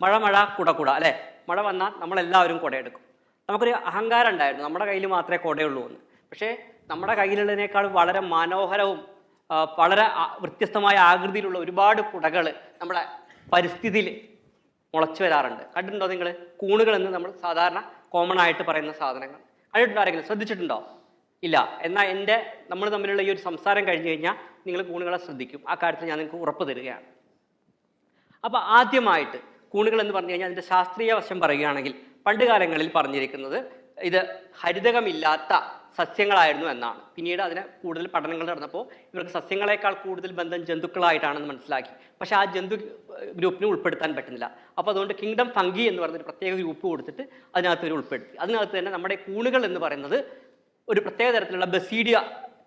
മഴ മഴ കുട കുട അല്ലേ? മഴ വന്നാൽ നമ്മളെല്ലാവരും കുടയെടുക്കും. നമുക്കൊരു അഹങ്കാരം ഉണ്ടായിരുന്നു. നമ്മുടെ കയ്യിൽ മാത്രമേ കുടയുള്ളൂ എന്ന്. പക്ഷേ നമ്മുടെ കയ്യിലുള്ളതിനേക്കാൾ വളരെ മനോഹരവും വളരെ വ്യത്യസ്തമായ ആകൃതിയിലുള്ള ഒരുപാട് കുടകൾ നമ്മുടെ പരിസ്ഥിതിയിൽ മുളച്ചു വരാറുണ്ട്. കണ്ടിട്ടുണ്ടോ നിങ്ങൾ കൂണുകൾ എന്ന് നമ്മൾ സാധാരണ കോമൺ ആയിട്ട് പറയുന്ന സാധനങ്ങൾ. കണ്ടിട്ടുണ്ടോ ആരെങ്കിലും? ശ്രദ്ധിച്ചിട്ടുണ്ടോ? ഇല്ല. എന്നാൽ എന്റെ നമ്മൾ തമ്മിലുള്ള ഈ ഒരു സംസാരം കഴിഞ്ഞു കഴിഞ്ഞാൽ നിങ്ങൾ കൂണുകളെ ശ്രദ്ധിക്കും. ആ കാര്യത്തിൽ ഞാൻ നിങ്ങൾക്ക് ഉറപ്പ് തരികയാണ്. അപ്പോൾ ആദ്യമായിട്ട് കൂണുകൾ എന്ന് പറഞ്ഞു കഴിഞ്ഞാൽ അതിന്റെ ശാസ്ത്രീയ വശം പറയുകയാണെങ്കിൽ പണ്ട് കാലങ്ങളിൽ പറഞ്ഞിരിക്കുന്നത് ഇത് ഹരിതകമില്ലാത്ത സസ്യങ്ങളായിരുന്നു എന്നാണ്. പിന്നീട് അതിന് കൂടുതൽ പഠനങ്ങൾ നടന്നപ്പോൾ ഇവർക്ക് സസ്യങ്ങളെക്കാൾ കൂടുതൽ ബന്ധം ജന്തുക്കളായിട്ടാണെന്ന് മനസ്സിലാക്കി. പക്ഷേ ആ ജന്തു ഗ്രൂപ്പിനെ ഉൾപ്പെടുത്താൻ പറ്റുന്നില്ല. അപ്പോൾ അതുകൊണ്ട് കിങ്ഡം ഫംഗി എന്ന് പറഞ്ഞൊരു പ്രത്യേക ഗ്രൂപ്പ് കൊടുത്തിട്ട് അതിനകത്ത് ഒരു ഉൾപ്പെടുത്തി. അതിനകത്ത് തന്നെ നമ്മുടെ കൂണുകൾ എന്ന് പറയുന്നത് ഒരു പ്രത്യേക തരത്തിലുള്ള ബസീഡിയ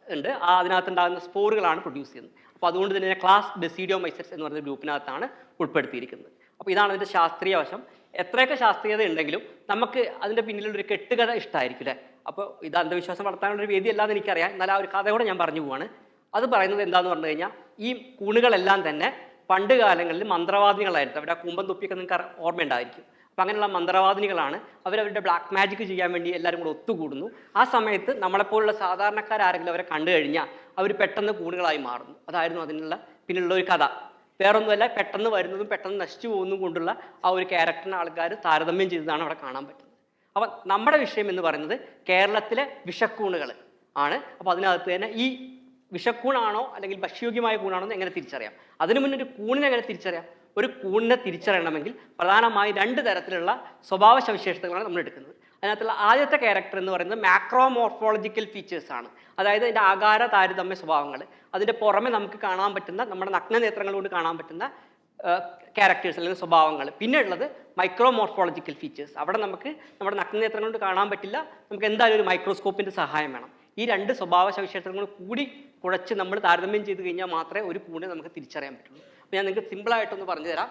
ഉണ്ട്. ആ അതിനകത്തുണ്ടാകുന്ന സ്പോറുകളാണ് പ്രൊഡ്യൂസ് ചെയ്യുന്നത്. അപ്പോൾ അതുകൊണ്ട് തന്നെ ക്ലാസ് ബസീഡിയോ മൈസർസ് എന്ന് പറയുന്ന ഗ്രൂപ്പിനകത്താണ് ഉൾപ്പെടുത്തിയിരിക്കുന്നത്. അപ്പോൾ ഇതാണ് അതിന്റെ ശാസ്ത്രീയ വശം. എത്രയൊക്കെ ശാസ്ത്രീയത ഉണ്ടെങ്കിലും നമുക്ക് അതിന്റെ പിന്നിലൊരു കെട്ടുകഥ ഇഷ്ടമായിരിക്കും അല്ലേ? അപ്പോൾ ഇത് അന്ധവിശ്വാസം വളർത്താനുള്ള ഒരു വേദിയല്ലാന്ന് എനിക്കറിയാം. എന്നാൽ ആ ഒരു കഥ കൂടെ ഞാൻ പറഞ്ഞു പോവാണ്. അത് പറയുന്നത് എന്താന്ന് പറഞ്ഞു കഴിഞ്ഞാൽ ഈ കൂണുകളെല്ലാം തന്നെ പണ്ട് കാലങ്ങളിൽ മന്ത്രവാദികളായിരുന്നു അവരുടെ കുമ്പം തുപ്പിയൊക്കെ നിങ്ങൾക്ക് ഓർമ്മയുണ്ടായിരിക്കും. അപ്പം അങ്ങനെയുള്ള മന്ത്രവാദിനികളാണ് അവരവരുടെ ബ്ലാക്ക് മാജിക് ചെയ്യാൻ വേണ്ടി എല്ലാവരും കൂടെ ഒത്തുകൂടുന്നു. ആ സമയത്ത് നമ്മളെപ്പോലുള്ള സാധാരണക്കാരാരെങ്കിലും അവരെ കണ്ടു കഴിഞ്ഞാൽ അവർ പെട്ടെന്ന് കൂണുകളായി മാറുന്നു. അതായിരുന്നു അതിനുള്ള പിന്നിലുള്ള ഒരു കഥ. വേറൊന്നുമല്ല പെട്ടെന്ന് വരുന്നതും പെട്ടെന്ന് നശിച്ചു പോകുന്നതും കൊണ്ടുള്ള ആ ഒരു ക്യാരക്ടറിനെ ആൾക്കാർ താരതമ്യം ചെയ്തതാണ് അവിടെ കാണാൻ പറ്റുന്നത്. അപ്പം നമ്മുടെ വിഷയം എന്ന് പറയുന്നത് കേരളത്തിലെ വിഷക്കൂണുകൾ ആണ്. അപ്പോൾ അതിനകത്ത് തന്നെ ഈ വിഷക്കൂണാണോ അല്ലെങ്കിൽ ഭക്ഷ്യയോഗ്യമായ കൂണാണോ എന്ന് എങ്ങനെ തിരിച്ചറിയാം? അതിനു മുന്നേ ഒരു കൂണിനെ എങ്ങനെ തിരിച്ചറിയാം? ഒരു കൂണിനെ തിരിച്ചറിയണമെങ്കിൽ പ്രധാനമായി രണ്ട് തരത്തിലുള്ള സ്വഭാവ സവിശേഷതകളാണ് നമ്മൾ എടുക്കുന്നത്. അതിനകത്തുള്ള ആദ്യത്തെ ക്യാരക്ടർ എന്ന് പറയുന്നത് മാക്രോമോർഫോളജിക്കൽ ഫീച്ചേഴ്സ് ആണ്. അതായത് അതിന്റെ ആകാര താരതമ്യ സ്വഭാവങ്ങൾ. അതിന്റെ പുറമെ നമുക്ക് കാണാൻ പറ്റുന്ന നമ്മുടെ നഗ്ന നേത്രങ്ങൾ കൊണ്ട് കാണാൻ പറ്റുന്ന ക്യാരക്ടേഴ്സ് അല്ലെങ്കിൽ സ്വഭാവങ്ങൾ. പിന്നെ ഉള്ളത് മൈക്രോമോർഫോളജിക്കൽ ഫീച്ചേഴ്സ് അവിടെ നമുക്ക് നമ്മുടെ നഗ്നനേത്രങ്ങൾ കൊണ്ട് കാണാൻ പറ്റില്ല. നമുക്ക് എന്തായാലും ഒരു മൈക്രോസ്കോപ്പിന്റെ സഹായം വേണം. ഈ രണ്ട് സ്വഭാവ സവിശേഷതകൾ കൂടി കുഴച്ച് നമ്മൾ താരതമ്യം ചെയ്ത് കഴിഞ്ഞാൽ മാത്രമേ ഒരു കൂണിനെ നമുക്ക് തിരിച്ചറിയാൻ പറ്റുള്ളൂ. അപ്പോൾ ഞാൻ നിങ്ങൾക്ക് സിമ്പിളായിട്ടൊന്ന് പറഞ്ഞു തരാം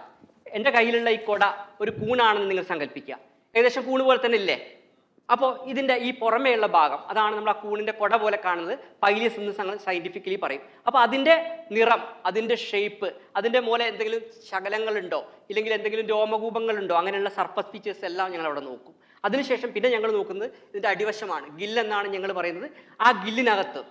എന്റെ കയ്യിലുള്ള ഈ കൊട ഒരു കൂണാണെന്ന് നിങ്ങൾ സങ്കല്പിക്കുക ഏകദേശം കൂണ് പോലെ തന്നെ ഇല്ലേ? അപ്പോൾ ഇതിന്റെ ഈ പുറമേയുള്ള ഭാഗം അതാണ് നമ്മൾ ആ കൂണിന്റെ കൊട പോലെ കാണുന്നത്. പൈലിയസ് എന്ന് ഞങ്ങൾ സയന്റിഫിക്കലി പറയും. അപ്പോൾ അതിന്റെ നിറം അതിന്റെ ഷേപ്പ് അതിന്റെ മൂലം എന്തെങ്കിലും ശകലങ്ങളുണ്ടോ? ഇല്ലെങ്കിൽ എന്തെങ്കിലും രോമകൂപങ്ങളുണ്ടോ? അങ്ങനെയുള്ള സർഫസ് ഫീച്ചേഴ്സ് എല്ലാം ഞങ്ങൾ അവിടെ നോക്കും. അതിനുശേഷം പിന്നെ ഞങ്ങൾ നോക്കുന്നത് ഇതിന്റെ അടിവശമാണ്. ഗില്ലെന്നാണ് ഞങ്ങൾ പറയുന്നത്. ആ ഗില്ലിനകത്ത്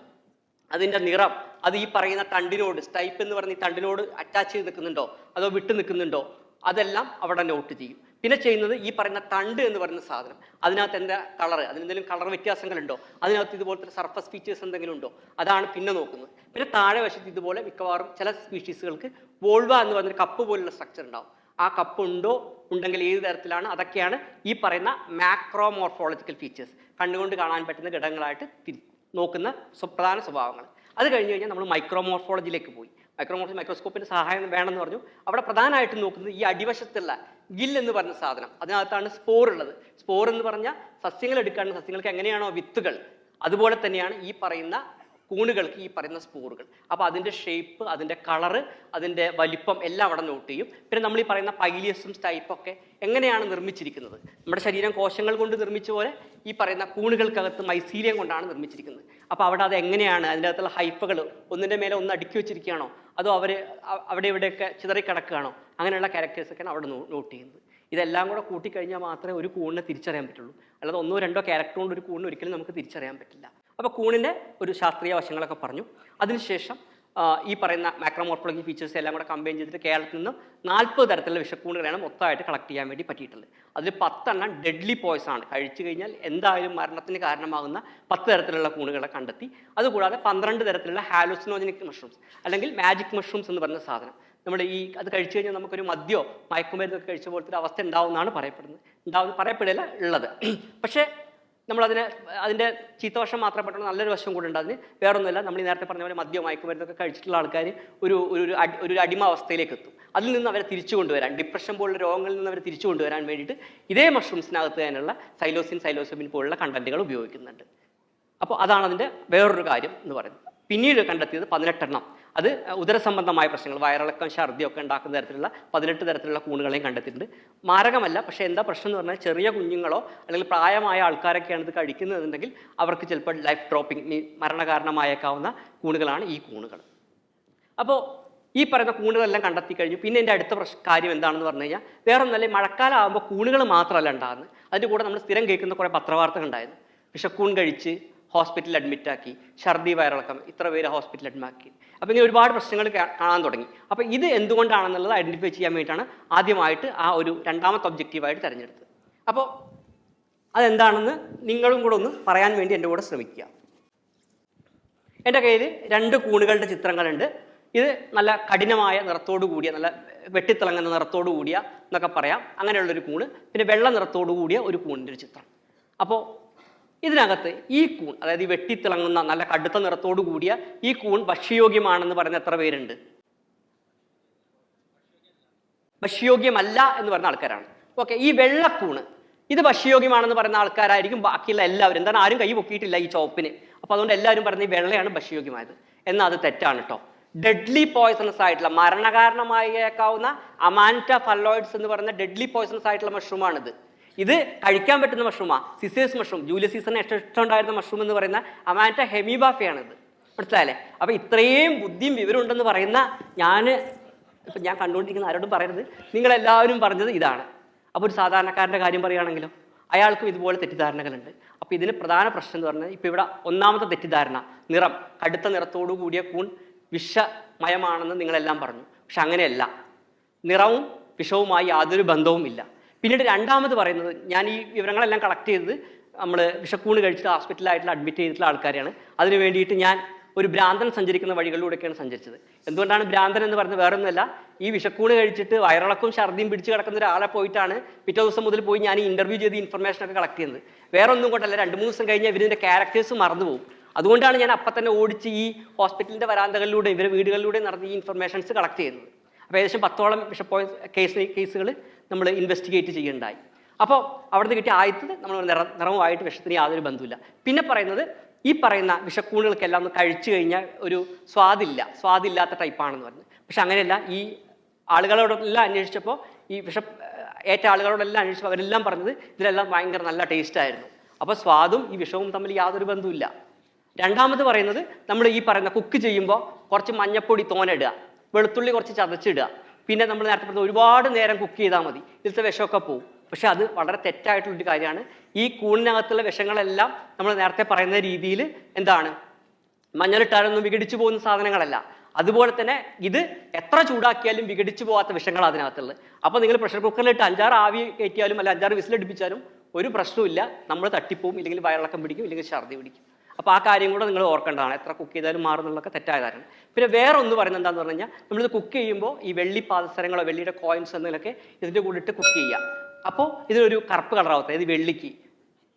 അതിന്റെ നിറം അത് ഈ പറയുന്ന തണ്ടിനോട് സ്റ്റൈപ്പ് എന്ന് പറഞ്ഞ ഈ തണ്ടിനോട് അറ്റാച്ച് ചെയ്ത് നിൽക്കുന്നുണ്ടോ? അതോ വിട്ടു നിൽക്കുന്നുണ്ടോ? അതെല്ലാം അവിടെ നോട്ട് ചെയ്യും. പിന്നെ ചെയ്യുന്നത് ഈ പറയുന്ന തണ്ട് എന്ന് പറയുന്ന സാധനം. അതിനകത്ത് എന്താ കളർ അതിനെന്തെങ്കിലും കളർ വ്യത്യാസങ്ങളുണ്ടോ? അതിനകത്ത് ഇതുപോലത്തെ സർഫസ് ഫീച്ചേഴ്സ് എന്തെങ്കിലും ഉണ്ടോ? അതാണ് പിന്നെ നോക്കുന്നത്. പിന്നെ താഴെ വശത്ത് ഇതുപോലെ മിക്കവാറും ചില സ്പീഷീസുകൾക്ക് വോൾവ എന്ന് പറയുന്ന കപ്പ് പോലുള്ള സ്ട്രക്ചർ ഉണ്ടാവും. ആ കപ്പ് ഉണ്ടോ? ഉണ്ടെങ്കിൽ ഏത് തരത്തിലാണ്? അതൊക്കെയാണ് ഈ പറയുന്ന മാക്രോമോർഫോളജിക്കൽ ഫീച്ചേഴ്സ് കണ്ടുകൊണ്ട് കാണാൻ പറ്റുന്ന ഘടകങ്ങളായിട്ട് നോക്കുന്ന സുപ്രധാന സ്വഭാവങ്ങൾ. അത് കഴിഞ്ഞ് കഴിഞ്ഞാൽ നമ്മൾ മൈക്രോമോർഫോളജിയിലേക്ക് പോയി. മൈക്രോമോർഫോളജി മൈക്രോസ്കോപ്പിന്റെ സഹായം വേണമെന്ന് പറഞ്ഞു. അവിടെ പ്രധാനമായിട്ടും നോക്കുന്നത് ഈ അടിവശത്തുള്ള ഗിൽ എന്ന് പറഞ്ഞ സാധനം. അതിനകത്താണ് സ്പോർ ഉള്ളത്. സ്പോർ എന്ന് പറഞ്ഞാൽ സസ്യങ്ങൾ എടുക്കാണ് സസ്യങ്ങൾക്ക് എങ്ങനെയാണോ വിത്തുകൾ. അതുപോലെ തന്നെയാണ് ഈ പറയുന്ന കൂണുകൾക്ക് ഈ പറയുന്ന സ്പോറുകൾ. അപ്പോൾ അതിന്റെ ഷേപ്പ് അതിന്റെ കളറ് അതിന്റെ വലിപ്പം എല്ലാം അവിടെ നോട്ട് ചെയ്യും. പിന്നെ നമ്മൾ ഈ പറയുന്ന പൈലിയസും സ്റ്റൈപ്പൊക്കെ എങ്ങനെയാണ് നിർമ്മിച്ചിരിക്കുന്നത്? നമ്മുടെ ശരീരം കോശങ്ങൾ കൊണ്ട് നിർമ്മിച്ച പോലെ ഈ പറയുന്ന കൂണുകൾക്കകത്ത് മൈസീലിയം കൊണ്ടാണ് നിർമ്മിച്ചിരിക്കുന്നത്. അപ്പോൾ അവിടെ അത് എങ്ങനെയാണ്? അതിന്റെ അകത്തുള്ള ഹൈപ്പകൾ ഒന്നിന്റെ മേലെ ഒന്ന് അടുക്കി വെച്ചിരിക്കുകയാണോ? അതോ അവർ അവിടെ ഇവിടെയൊക്കെ ചിതറിക്കിടക്കുകയാണോ? അങ്ങനെയുള്ള ക്യാരക്ടേഴ്സൊക്കെയാണ് അവിടെ നോട്ട് ചെയ്യുന്നത്. ഇതെല്ലാം കൂടെ കൂട്ടിക്കഴിഞ്ഞാൽ മാത്രമേ ഒരു കൂണിനെ തിരിച്ചറിയാൻ പറ്റുള്ളൂ. അല്ലാതെ ഒന്നോ രണ്ടോ ക്യാരക്ടർ കൊണ്ട് ഒരു കൂണിനെ ഒരിക്കലും നമുക്ക് തിരിച്ചറിയാൻ പറ്റില്ല. അപ്പോൾ കൂണിന്റെ ഒരു ശാസ്ത്രീയ വശങ്ങളൊക്കെ പറഞ്ഞു. അതിനുശേഷം ഈ പറയുന്ന മാക്രോമോർഫോളജി ഫീച്ചേഴ്സ് എല്ലാം കൂടെ കമ്പൈൻ ചെയ്തിട്ട് കേരളത്തിൽ നിന്ന് നാൽപ്പത് തരത്തിലുള്ള വിഷക്കൂണുകളാണ് മൊത്തമായിട്ട് കളക്ട് ചെയ്യാൻ വേണ്ടി പറ്റിയിട്ടുള്ളത്. അതിൽ പത്തെണ്ണം ഡെഡ്ലി പോയ്സ് ആണ്. കഴിച്ചു കഴിഞ്ഞാൽ എന്തായാലും മരണത്തിന് കാരണമാകുന്ന പത്ത് തരത്തിലുള്ള കൂണുകളെ കണ്ടെത്തി. അതുകൂടാതെ പന്ത്രണ്ട് തരത്തിലുള്ള ഹാലോസിനോജനിക് മഷ്റൂംസ് അല്ലെങ്കിൽ മാജിക് മഷ്റൂംസ് എന്ന് പറയുന്ന സാധനം. നമ്മുടെ ഈ അത് കഴിച്ചു കഴിഞ്ഞാൽ നമുക്കൊരു മദ്യോ മയക്കുമരുന്നൊക്കെ കഴിച്ച പോലത്തെ ഒരു അവസ്ഥ ഉണ്ടാവുമെന്നാണ് പറയപ്പെടുന്നത്. ഉണ്ടാവുന്ന പറയപ്പെടില്ല ഉള്ളത്. പക്ഷേ നമ്മളതിന് അതിന്റെ ചീത്തവശം മാത്രമേ പറ്റുള്ളൂ നല്ലൊരു വശം കൂടെ ഉണ്ട്. അതിന് വേറൊന്നുമില്ല നമ്മൾ ഈ നേരത്തെ പറഞ്ഞ പോലെ മദ്യോ മയക്കുമരുന്നൊക്കെ കഴിച്ചിട്ടുള്ള ആൾക്കാർ ഒരു ഒരു ഒരു അടിമ അവസ്ഥയിലേക്ക് എത്തും. അതിൽ നിന്ന് അവരെ തിരിച്ചു കൊണ്ടുവരാൻ ഡിപ്രഷൻ പോലുള്ള രോഗങ്ങളിൽ നിന്ന് അവരെ തിരിച്ചു കൊണ്ടുവരാൻ വേണ്ടിയിട്ട് ഇതേ മഷ്റൂംസിനകത്ത് തന്നെയുള്ള സൈലോസിൻ സൈലോസോബിൻ പോലുള്ള കണ്ടന്റുകൾ ഉപയോഗിക്കുന്നുണ്ട്. അപ്പോൾ അതാണ് അതിന്റെ വേറൊരു കാര്യം എന്ന് പറയുന്നത്. പിന്നീട് കണ്ടെത്തിയത് പതിനെട്ടെണ്ണം. അത് ഉദരസംബന്ധമായ പ്രശ്നങ്ങൾ വയറിളക്കം ഛർദിയൊക്കെ ഉണ്ടാക്കുന്ന തരത്തിലുള്ള പതിനെട്ട് തരത്തിലുള്ള കൂണുകളെയും കണ്ടെത്തിയിട്ടുണ്ട്. മാരകമല്ല പക്ഷേ എന്താ പ്രശ്നം എന്ന് പറഞ്ഞാൽ ചെറിയ കുഞ്ഞുങ്ങളോ അല്ലെങ്കിൽ പ്രായമായ ആൾക്കാരൊക്കെയാണ് ഇത് കഴിക്കുന്നതെന്നുണ്ടെങ്കിൽ അവർക്ക് ചിലപ്പോൾ ലൈഫ് ഡ്രോപ്പിംഗ് മരണകാരണമായേക്കാവുന്ന കൂണുകളാണ് ഈ കൂണുകൾ. അപ്പോൾ ഈ പറയുന്ന കൂണുകളെല്ലാം കണ്ടെത്തി കഴിഞ്ഞു. പിന്നെ എന്റെ അടുത്ത പ്രശ്ന കാര്യം എന്താണെന്ന് പറഞ്ഞു കഴിഞ്ഞാൽ വേറെ ഒന്നല്ലേ മഴക്കാലം ആകുമ്പോൾ കൂണുകൾ മാത്രമല്ല ഉണ്ടാകുന്നത്. അതിന്റെ കൂടെ നമ്മൾ സ്ഥിരം കേൾക്കുന്ന കുറേ പത്രവാർത്തകൾ ഉണ്ടായിരുന്നു. വിഷക്കൂൺ കഴിച്ച് ഹോസ്പിറ്റലിൽ അഡ്മിറ്റാക്കി ഛർദി വയറിളക്കം ഇത്ര പേര് ഹോസ്പിറ്റലിൽ അഡ്മിറ്റാക്കി അപ്പോൾ ഇങ്ങനെ ഒരുപാട് പ്രശ്നങ്ങൾ കാണാൻ തുടങ്ങി. അപ്പോൾ ഇത് എന്തുകൊണ്ടാണെന്നുള്ളത് ഐഡന്റിഫൈ ചെയ്യാൻ വേണ്ടിയിട്ടാണ് ആദ്യമായിട്ട് ആ ഒരു രണ്ടാമത്തെ ഒബ്ജക്റ്റീവായിട്ട് തിരഞ്ഞെടുത്തത്. അപ്പോൾ അതെന്താണെന്ന് നിങ്ങളും കൂടെ ഒന്ന് പറയാൻ വേണ്ടി എന്റെ കൂടെ ശ്രമിക്കുക. എന്റെ കയ്യിൽ രണ്ട് കൂണുകളുടെ ചിത്രങ്ങളുണ്ട്. ഇത് നല്ല കഠിനമായ നിറത്തോടു കൂടിയ നല്ല വെട്ടിത്തിളങ്ങുന്ന നിറത്തോടു കൂടിയ എന്നൊക്കെ പറയാം. അങ്ങനെയുള്ളൊരു കൂണ്. പിന്നെ വെള്ള നിറത്തോടു കൂടിയ ഒരു കൂണിന്റെ ഒരു ചിത്രം. അപ്പോൾ ഇതിനകത്ത് ഈ കൂൺ അതായത് ഈ വെട്ടിത്തിളങ്ങുന്ന നല്ല കടുത്ത നിറത്തോടു കൂടിയ ഈ കൂൺ ഭക്ഷ്യയോഗ്യമാണെന്ന് പറയുന്ന എത്ര പേരുണ്ട്? ഭക്ഷ്യയോഗ്യമല്ല എന്ന് പറയുന്ന ആൾക്കാരാണ്. ഓക്കെ ഈ വെള്ളക്കൂണ് ഇത് ഭക്ഷ്യയോഗ്യമാണെന്ന് പറയുന്ന ആൾക്കാരായിരിക്കും ബാക്കിയുള്ള എല്ലാവരും. എന്താണ് ആരും കൈ പൊക്കിയിട്ടില്ല ഈ ചോപ്പിന് അപ്പോൾ അതുകൊണ്ട് എല്ലാവരും പറഞ്ഞ ഈ വെള്ളയാണ് ഭക്ഷ്യയോഗ്യമായത്. എന്നാൽ അത് തെറ്റാണ് കേട്ടോ. ഡെഡ്ലി പോയ്സണസ് ആയിട്ടുള്ള മരണകാരണമായേക്കാവുന്ന അമാന്റ ഫലോയിഡ്സ് എന്ന് പറയുന്ന ഡെഡ്ലി പോയ്സണസ് ആയിട്ടുള്ള മഷ്റൂമാണിത് ഇത് കഴിക്കാൻ പറ്റുന്ന മഷ്റൂമാ സിസേഴ്സ് മഷ്റൂം ജൂലിയസ് സീസണിന് ഏറ്റവും ഇഷ്ടമുണ്ടായിരുന്ന മഷ്റൂം എന്ന് പറയുന്ന അമാന്റ ഹെമിബാഫയാണിത് മനസ്സിലായല്ലേ? അപ്പോൾ ഇത്രയും ബുദ്ധിയും വിവരം ഉണ്ടെന്ന് പറയുന്ന ഞാൻ ഇപ്പം ഞാൻ കണ്ടുകൊണ്ടിരിക്കുന്ന ആരോടും പറയരുത്. നിങ്ങളെല്ലാവരും പറഞ്ഞത് ഇതാണ്. അപ്പോൾ ഒരു സാധാരണക്കാരന്റെ കാര്യം പറയുകയാണെങ്കിലോ അയാൾക്കും ഇതുപോലെ തെറ്റിദ്ധാരണകളുണ്ട്. അപ്പോൾ ഇതിന് പ്രധാന പ്രശ്നം എന്ന് പറഞ്ഞാൽ ഇപ്പോൾ ഇവിടെ ഒന്നാമത്തെ തെറ്റിദ്ധാരണ നിറം. കടുത്ത നിറത്തോടു കൂടിയ കൂൺ വിഷമയമാണെന്ന് നിങ്ങളെല്ലാം പറഞ്ഞു. പക്ഷെ അങ്ങനെയല്ല. നിറവും വിഷവുമായി യാതൊരു ബന്ധവുമില്ല. പിന്നീട് രണ്ടാമത് പറയുന്നത് ഞാൻ ഈ വിവരങ്ങളെല്ലാം കളക്ട് ചെയ്തത് നമ്മൾ വിഷക്കൂണ് കഴിച്ചിട്ട് ഹോസ്പിറ്റലായിട്ടുള്ള അഡ്മിറ്റ് ചെയ്തിട്ടുള്ള ആൾക്കാരെയാണ്. അതിന് വേണ്ടിയിട്ട് ഞാൻ ഒരു ഭ്രാന്തൻ സഞ്ചരിക്കുന്ന വഴികളിലൂടെയൊക്കെയാണ് സഞ്ചരിച്ചത്. എന്തുകൊണ്ടാണ് ഭ്രാന്തൻ എന്ന് പറയുന്നത് വേറെ ഒന്നുമല്ല ഈ വിഷക്കൂണ് കഴിച്ചിട്ട് വയറിളക്കും ഛർദിയും പിടിച്ച് കിടക്കുന്ന ഒരാളെ പോയിട്ടാണ് പിറ്റേ ദിവസം മുതൽ പോയി ഞാൻ ഈ ഇന്റർവ്യൂ ചെയ്ത് ഇൻഫർമേഷൻ ഒക്കെ കളക്ട് ചെയ്യുന്നത്. വേറെ ഒന്നും കൊണ്ടല്ല രണ്ട് മൂന്ന് ദിവസം കഴിഞ്ഞാൽ ഇവരിന്റെ ക്യാരക്ടേഴ്സ് മറന്നുപോകും അതുകൊണ്ടാണ് ഞാൻ അപ്പം തന്നെ ഓടിച്ച് ഈ ഹോസ്പിറ്റലിന്റെ വരാന്തകളിലൂടെ ഇവരെ വീടുകളിലൂടെ നടന്ന് ഈ ഇൻഫർമേഷൻസ് കളക്ട് ചെയ്യുന്നത്. അപ്പോൾ ഏകദേശം പത്തോളം വിഷപ്പോയ കേസ് കേസുകൾ നമ്മൾ ഇൻവെസ്റ്റിഗേറ്റ് ചെയ്യുന്നുണ്ടായി അപ്പോൾ അവിടുന്ന് കിട്ടിയ ആദ്യത്തത് നമ്മൾ നിറ നിറവുമായിട്ട് വിഷത്തിന് യാതൊരു ബന്ധമില്ല പിന്നെ പറയുന്നത് ഈ പറയുന്ന വിഷക്കൂണുകൾക്കെല്ലാം കഴിച്ചു കഴിഞ്ഞാൽ ഒരു സ്വാദില്ല. സ്വാദില്ലാത്ത ടൈപ്പാണെന്ന് പറഞ്ഞു. പക്ഷെ അങ്ങനെയല്ല ഈ ആളുകളോടെല്ലാം അന്വേഷിച്ചപ്പോൾ ഈ വിഷ ഏറ്റ ആളുകളോടെല്ലാം അന്വേഷിച്ചപ്പോൾ അവരെല്ലാം പറഞ്ഞത് ഇതിലെല്ലാം ഭയങ്കര നല്ല ടേസ്റ്റായിരുന്നു അപ്പോൾ സ്വാദും ഈ വിഷവും തമ്മിൽ യാതൊരു ബന്ധവുമില്ല. രണ്ടാമത് പറയുന്നത് നമ്മൾ ഈ പറയുന്ന കുക്ക് ചെയ്യുമ്പോൾ കുറച്ച് മഞ്ഞപ്പൊടി തോനിടുക വെളുത്തുള്ളി കുറച്ച് ചതച്ചിടുക. പിന്നെ നമ്മൾ നേരത്തെ പറഞ്ഞ ഒരുപാട് നേരം കുക്ക് ചെയ്താൽ മതി. ഇതിലത്തെ വിഷമൊക്കെ പോകും പക്ഷെ അത് വളരെ തെറ്റായിട്ടുള്ളൊരു കാര്യമാണ്. ഈ കൂണിനകത്തുള്ള വിഷങ്ങളെല്ലാം നമ്മൾ നേരത്തെ പറയുന്ന രീതിയിൽ എന്താണ്? മഞ്ഞളിട്ടാലൊന്നും വിഘടിച്ചു പോകുന്ന സാധനങ്ങളല്ല. അതുപോലെ തന്നെ ഇത് എത്ര ചൂടാക്കിയാലും വിഘടിച്ചു പോകാത്ത വിഷങ്ങളാണ് അതിനകത്തുള്ളത്. അപ്പോൾ നിങ്ങൾ പ്രഷർ കുക്കറിലിട്ട് അഞ്ചാറ് ആവി കയറ്റിയാലും അല്ല അഞ്ചാറ് വിസിലടിപ്പിച്ചാലും ഒരു പ്രശ്നമില്ല നമ്മൾ തട്ടിപ്പോവും ഇല്ലെങ്കിൽ വയറിളക്കം പിടിക്കും ഇല്ലെങ്കിൽ ഛർദി പിടിക്കും. അപ്പോൾ ആ കാര്യം കൂടെ നിങ്ങൾ ഓർക്കേണ്ടതാണ്. എത്ര കുക്ക് ചെയ്താലും മാറുന്നുള്ളതൊക്കെ കാര്യമാണ് പിന്നെ വേറെ ഒന്ന് പറയുന്നത് എന്താന്ന് പറഞ്ഞു കഴിഞ്ഞാൽ നമ്മളിത് കുക്ക് ചെയ്യുമ്പോൾ ഈ വെള്ളി പാദസരങ്ങളോ വെള്ളിയുടെ കോയിൻസ് എന്നതിലൊക്കെ ഇതിന്റെ കൂടെ ഇട്ട് കുക്ക് ചെയ്യുക അപ്പോൾ ഇതിനൊരു കറുപ്പ് കളറാവത്തെ ഇത് വെള്ളിക്ക്.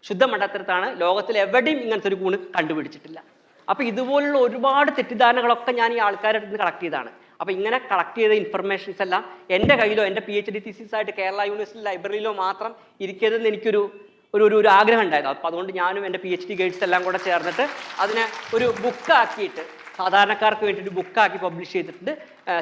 ശുദ്ധമണ്ടത്തരത്താണ് ലോകത്തിൽ എവിടെയും ഇങ്ങനത്തെ ഒരു കൂണ് കണ്ടുപിടിച്ചിട്ടില്ല. അപ്പോൾ ഇതുപോലുള്ള ഒരുപാട് തെറ്റിദ്ധാരണകളൊക്കെ ഞാൻ ഈ ആൾക്കാരുടെ അടുത്ത് കളക്ട് ചെയ്താണ് അപ്പോൾ ഇങ്ങനെ കളക്ട് ചെയ്ത ഇൻഫർമേഷൻസ് എല്ലാം എന്റെ കയ്യിലോ എന്റെ പി എച്ച് ഡി തീസിസ് ആയിട്ട് കേരള യൂണിവേഴ്സിറ്റി ലൈബ്രറിയിലോ മാത്രം ഇരിക്കരുതെന്ന് എനിക്കൊരു ഒരു ഒരു ഒരു ആഗ്രഹം ഉണ്ടായിരുന്നു. അപ്പോൾ അതുകൊണ്ട് ഞാനും എന്റെ പി എച്ച് ഡി ഗൈഡ്സ് എല്ലാം കൂടെ ചേർന്നിട്ട് അതിനെ ഒരു ബുക്കാക്കിയിട്ട് സാധാരണക്കാർക്ക് വേണ്ടി ഒരു ബുക്കാക്കി പബ്ലിഷ് ചെയ്തിട്ടുണ്ട്.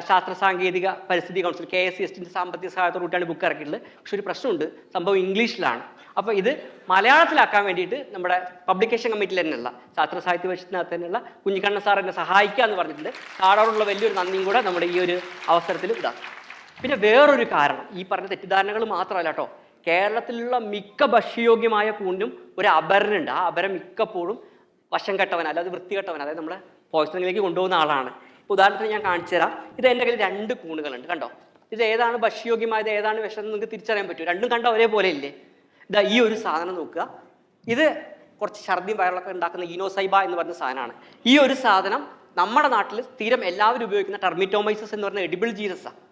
ശാസ്ത്ര സാങ്കേതിക പരിസ്ഥിതി council K S C S ടിന്റെ സാമ്പത്തിക സഹായത്തോടുകൂടിയാണ് ബുക്ക് ഇറക്കിയിട്ടുള്ളത്. പക്ഷെ ഒരു പ്രശ്നമുണ്ട്. സംഭവം ഇംഗ്ലീഷിലാണ്. അപ്പോൾ ഇത് മലയാളത്തിലാക്കാൻ വേണ്ടിയിട്ട് നമ്മുടെ പബ്ലിക്കേഷൻ കമ്മിറ്റിയിൽ തന്നെയുള്ള ശാസ്ത്ര സാഹിത്യ പരിഷത്തിനകത്ത് തന്നെയുള്ള കുഞ്ഞിക്കണ്ണ സാർ എന്നെ സഹായിക്കുക എന്ന് പറഞ്ഞിട്ടുണ്ട്. സാറോടുള്ള വലിയൊരു നന്ദിയും കൂടെ നമ്മുടെ ഈ ഒരു അവസരത്തിൽ ഇതാ. പിന്നെ വേറൊരു കാരണം ഈ പറഞ്ഞ തെറ്റിദ്ധാരണകൾ മാത്രമല്ല കേട്ടോ. കേരളത്തിലുള്ള മിക്ക ഭക്ഷ്യയോഗ്യമായ കൂണ്ടും ഒരു അപരനുണ്ട്. ആ അപരം മിക്കപ്പോഴും വശം കെട്ടവൻ അല്ലാതെ വൃത്തികെട്ടവൻ അതായത് നമ്മളെ പോയിസണിലേക്ക് കൊണ്ടുപോകുന്ന ആളാണ്. ഇപ്പോൾ ഉദാഹരണത്തിന് ഞാൻ കാണിച്ചു തരാം. ഇത് എന്റെ കയ്യിൽ രണ്ട് കൂണുകളുണ്ട് കണ്ടോ? ഇത് ഏതാണ് ഭക്ഷ്യയോഗ്യമായത് ഏതാണ് വിഷം എന്ന് നിങ്ങൾക്ക് തിരിച്ചറിയാൻ പറ്റും രണ്ടും കണ്ട ഒരേപോലെ ഇല്ലേ? ഇതാ ഈ ഒരു സാധനം നോക്കുക. ഇത് കുറച്ച് ഛർദിയും വയറിളക്കം ഉണ്ടാക്കുന്ന ഈനോസൈബ എന്ന് പറയുന്ന സാധനമാണ്. ഈ ഒരു സാധനം നമ്മുടെ നാട്ടിൽ സ്ഥിരം എല്ലാവരും ഉപയോഗിക്കുന്ന ടെർമിറ്റോമൈസസ് എന്ന് പറയുന്ന എഡിബിൾ ജീനസാണ്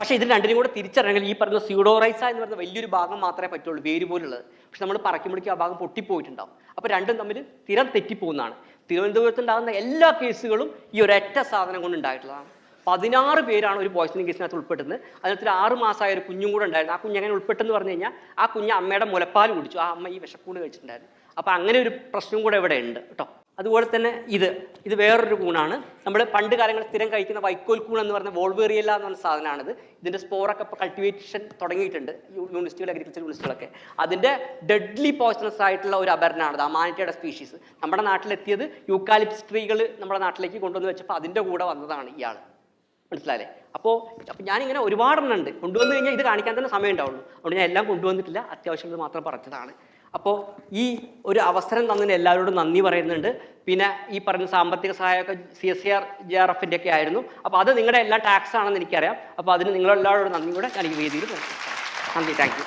പക്ഷേ ഇത് രണ്ടിനും കൂടെ തിരിച്ചറിയണമെങ്കിൽ ഈ പറഞ്ഞ സ്യൂഡോറൈസ എന്ന് പറയുന്ന വലിയൊരു ഭാഗം മാത്രമേ പറ്റുള്ളൂ വേര് പോലുള്ളത്. പക്ഷെ നമ്മൾ പറക്കുമ്പോഴേക്കും ആ ഭാഗം പൊട്ടിപ്പോയിട്ടുണ്ടാവും. അപ്പോൾ രണ്ടും തമ്മിൽ സ്ഥിരം തെറ്റിപ്പോകുന്നതാണ്. തിരുവനന്തപുരത്ത് ഉണ്ടാകുന്ന എല്ലാ കേസുകളും ഈ ഒരൊറ്റ സാധനം കൊണ്ട് ഉണ്ടായിട്ടുള്ളതാണ്. പതിനാറ് പേരാണ് ഒരു പോയ്സണിങ് കേസിനകത്ത് ഉൾപ്പെട്ടത് അതിനകത്ത് ആറ് മാസമായ ഒരു കുഞ്ഞും കൂടെ ഉണ്ടായിരുന്നു. ആ കുഞ്ഞ് എങ്ങനെ ഉൾപ്പെട്ടെന്ന് പറഞ്ഞു കഴിഞ്ഞാൽ ആ കുഞ്ഞ് അമ്മയുടെ മുലപ്പാൽ കുടിച്ചു. ആ അമ്മ ഈ വിഷക്കൂട് കഴിച്ചിട്ടുണ്ടായിരുന്നു. അപ്പോൾ അങ്ങനെ ഒരു പ്രശ്നം കൂടെ ഇവിടെ ഉണ്ട് കേട്ടോ. അതുപോലെ തന്നെ ഇത്. ഇത് വേറൊരു കൂണാണ്. നമ്മൾ പണ്ട് കാലങ്ങളിൽ സ്ഥിരം കഴിക്കുന്ന വൈക്കോൽ കൂൺ എന്ന് പറഞ്ഞ വോൾവേറിയല്ല എന്ന് പറഞ്ഞ സാധനമാണിത്. ഇതിന്റെ സ്പോറൊക്കെ ഇപ്പോൾ കൾട്ടിവേഷൻ തുടങ്ങിയിട്ടുണ്ട്. യൂണിവേഴ്സിറ്റികൾ അഗ്രികൾച്ചർ യൂണിവേഴ്സിറ്റികളൊക്കെ അതിന്റെ ഡെഡ്ലി പോയ്സണസ് ആയിട്ടുള്ള ഒരു അപരനാണ് അമാനിറ്റയുടെ സ്പീഷീസ് നമ്മുടെ നാട്ടിലെത്തിയത് യൂക്കാലിപ്സ് ട്രീകൾ നമ്മുടെ നാട്ടിലേക്ക് കൊണ്ടുവന്ന് വെച്ചപ്പോൾ അതിന്റെ കൂടെ വന്നതാണ് ഇയാൾ മനസ്സിലായില്ലേ? അപ്പോൾ അപ്പോൾ ഞാനിങ്ങനെ ഒരുപാടെണ്ണം ഉണ്ട്. കൊണ്ടുവന്നു കഴിഞ്ഞാൽ ഇത് കാണിക്കാൻ തന്നെ സമയം ഉണ്ടാവുള്ളൂ അതുകൊണ്ട് ഞാൻ എല്ലാം കൊണ്ടുവന്നിട്ടില്ല. അത്യാവശ്യം ഇത് മാത്രം പറഞ്ഞതാണ് അപ്പോൾ ഈ ഒരു അവസരം തന്നതിന് എല്ലാവരോടും നന്ദി പറയുന്നുണ്ട്. പിന്നെ ഈ പറഞ്ഞ സാമ്പത്തിക സഹായമൊക്കെ C S C R J R എഫിന്റെ ഒക്കെ ആയിരുന്നു. അപ്പോൾ അത് നിങ്ങളുടെ എല്ലാ ടാക്സ് ആണെന്ന് എനിക്കറിയാം. അപ്പോൾ അതിന് നിങ്ങളെല്ലാവരോടും നന്ദി കൂടെ ഞാൻ ഈ വേദിയിൽ നന്ദി. Thank you